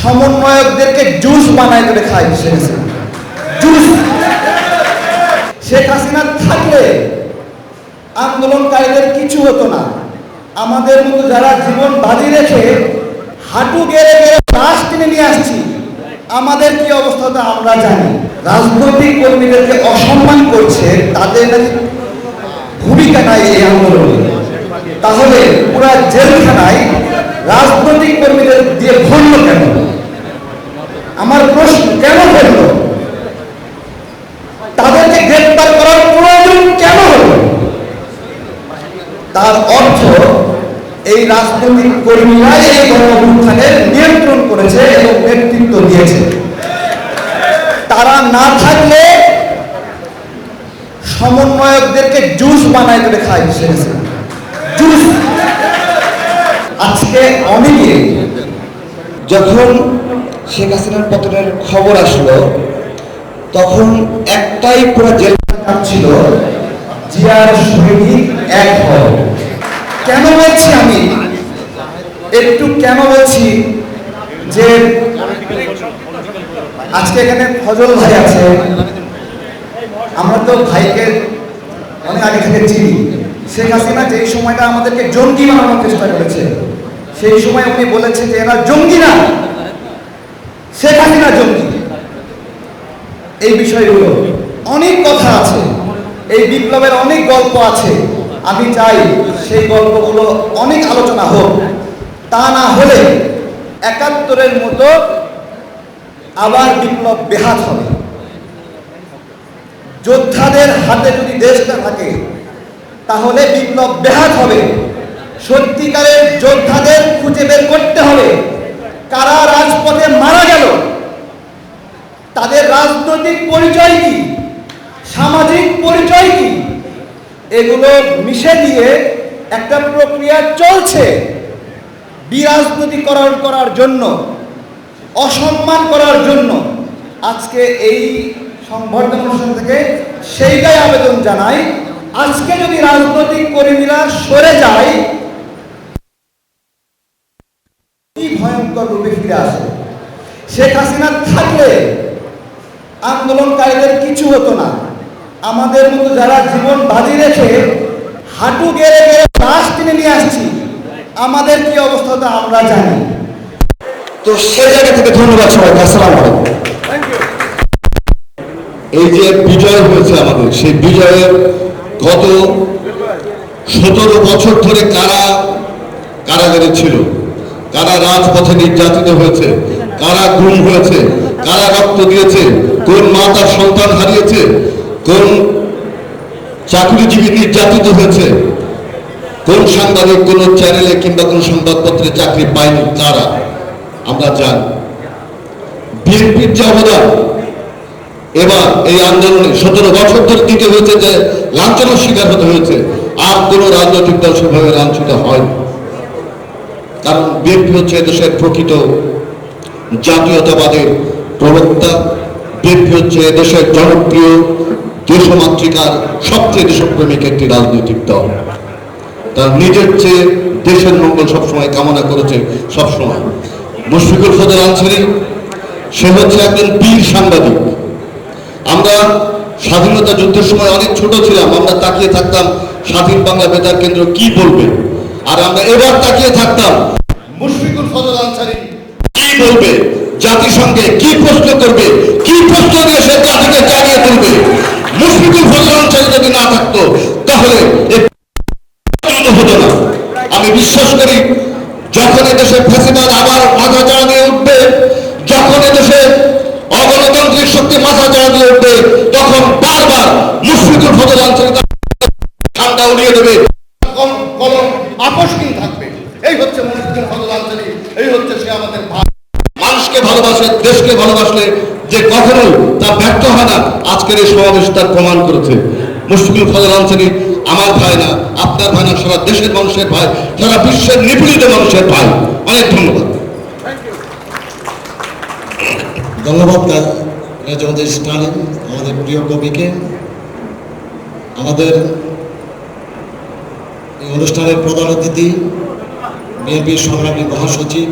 সমন্বয়কদেরকে juice বানায় করে খায় শেখ হাসিনা শেখ হাসিনা থাকলে আন্দোলনকারীদের কিছু হতো না। আমাদের মতো যারা জীবন বাজি রেখে হাঁটু গেড়ে গেড়ে লাশ কিনে নিয়ে আসছি, আমাদের কি অবস্থা তা আমরা জানি। রাজনৈতিক কর্মীদেরকে অসম্মান করছে, তাদের ভূমিকা নাই এই আন্দোলনে। তাহলে পুরা জেলখানায় রাজনৈতিক কর্মীদের দিয়ে ভরল কেন? কেন ভরল তাদেরকে গ্রেপ্তার করার প্রয়োজন কেন হলো? তার অর্থ, এই রাজনৈতিক কর্মীরাই এই গণঅভ্যুত্থানের নিয়ন্ত্রণ করেছে এবং নেতৃত্ব দিয়েছে। তারা না থাকলে সমন্বয়কদেরকে জুস বানায় করে শেখ হাসিনা জুস। আজকে অনেকে যখন শেখ হাসিনার পতনের খবর আসলো, তখন একটাই পুরো জেলার জেল ছিল, জিয়ার সৈনিক এক হও কেন বলছি আমি? একটু কেন বলছি যে আজকে এখানে ফজল ভাই আছে, আমরা তো ভাইকে অনেক আগে থেকে চিনি। শেখ হাসিনা যেই সময়টা আমাদেরকে জঙ্গি বানানোর চেষ্টা করেছে, সেই সময় উনি বলেছে যে এরা জঙ্গি না। শেখ হাসিনা জঙ্গি। এই বিষয়গুলো অনেক কথা আছে। এই বিপ্লবের অনেক গল্প আছে। আমি চাই সেই গল্পগুলো অনেক আলোচনা হোক। তা না হলে একাত্তরের মতো আবার বিপ্লব বেহাত হবে। যোদ্ধাদের হাতে যদি দেশটা থাকে, তাহলে বিপ্লব বেহাত হবে। সত্যিকারের যোদ্ধাদের খুঁজে বের করতে হবে। কারা রাজপথে মারা গেল? তাদের রাজনৈতিক পরিচয় কি? সামাজিক পরিচয় কি? এগুলো মিশে দিয়ে একটা প্রক্রিয়া চলছে বিরাজনীতিকরণ করার জন্য, অসম্মান করার জন্য। আজকে এই সংবর্ধনা অনুষ্ঠান থেকে সেইটাই আবেদন জানাই। আজকে যদি রাজনৈতিক কর্মীরা সরে যায়, কি ভয়ঙ্কর রূপে ফিরে আসে। শেখ হাসিনা থাকলে আন্দোলনকারীদের কিছু হতো না। আমাদের মতো যারা জীবন বাজি রেখে হাঁটু গেড়ে গেড়ে লাশ কিনে নিয়ে আসছি আমাদের কি অবস্থা তা আমরা জানি। তো সে জায়গা থেকে ধন্যবাদ সবাইকে আসসালাম এই যে বিজয় হয়েছে আমাদের সেই বিজয়ের গত সতেরো বছর ধরে কারা কারাগারে ছিল? কারা রাজপথে নির্যাতিত হয়েছে? কারা গুম হয়েছে? কারা রক্ত দিয়েছে? কোন মা তার সন্তান হারিয়েছে? কোন চাকরিজীবী নির্যাতিত হয়েছে? কোন সাংবাদিক কোন চ্যানেলে কিংবা কোন সংবাদপত্রে চাকরি পায়নি? তারা আমরা জানি। বিএনপির যে অবদান, এবার এই আন্দোলনে সতেরো বছর ধরে দিতে হয়েছে যে লাঞ্ছনার শিকার হতে হয়েছে। আর কোনো রাজনৈতিক দল সেভাবে লাঞ্ছিত হয় কারণ বিএনপি হচ্ছে দেশের প্রকৃত জাতীয়তাবাদের প্রবক্তা। বিএনপি হচ্ছে দেশের জনপ্রিয় দেশমাতৃকার সবচেয়ে দেশপ্রেমিক একটি রাজনৈতিক দল। তার নিজের চেয়ে দেশের মঙ্গল সবসময় কামনা করেছে, সবসময়। মুশফিকুল ফজল আনসারি, সে হচ্ছে একজন বীর সাংবাদিক। আমরা স্বাধীনতা যুদ্ধের সময় অনেক ছোট ছিলাম, আমরা তাকিয়ে থাকতাম, স্বাধীন বাংলা বেতার কেন্দ্র কি বলবে? আর আমরা এবার তাকিয়ে থাকতাম। মুশফিকুল ফজল আনসারি। কি বলবে জাতিসংঘে? কি প্রশ্ন করবে? কি প্রশ্ন দিয়ে সে জাতিকে জাগিয়ে তুলবে? মুশফিকুল ফজল আনসারি যদি না থাকতো তাহলে হতো না। আমি বিশ্বাস করি যখন এদেশে ফেসিবাদ আবার মাথা চাড়া দিয়ে উঠবে যখন এদেশে অগণতান্ত্রিক শক্তি মাথা চাড়া দিয়ে উঠবে তখন বারবার মুশফিকুল ফজল আনসারি ঠান্ডা উড়িয়ে দেবে। কলম আপসহীন থাকবে। এই হচ্ছে ফজল আনসারি এই হচ্ছে সে আমাদের মানুষকে ভালোবাসে দেশকে ভালোবাসলে যে কখনোই তা ব্যর্থ হয় না। আজকের এই সমাবেশ তার প্রমাণ করেছে। মুশফিকুল ফজল আনসারি আমার ভাই না আপনার ভাই না সারা দেশের মানুষের ভাই সারা বিশ্বের নিপীড়িত মানুষের ভাই। অনেক ধন্যবাদ। ধন্যবাদ রেজমদের স্টালিন আমাদের প্রিয় কবিকে। আমাদের এই অনুষ্ঠানের প্রধান অতিথি বিএনপির সংগ্রামী মহাসচিব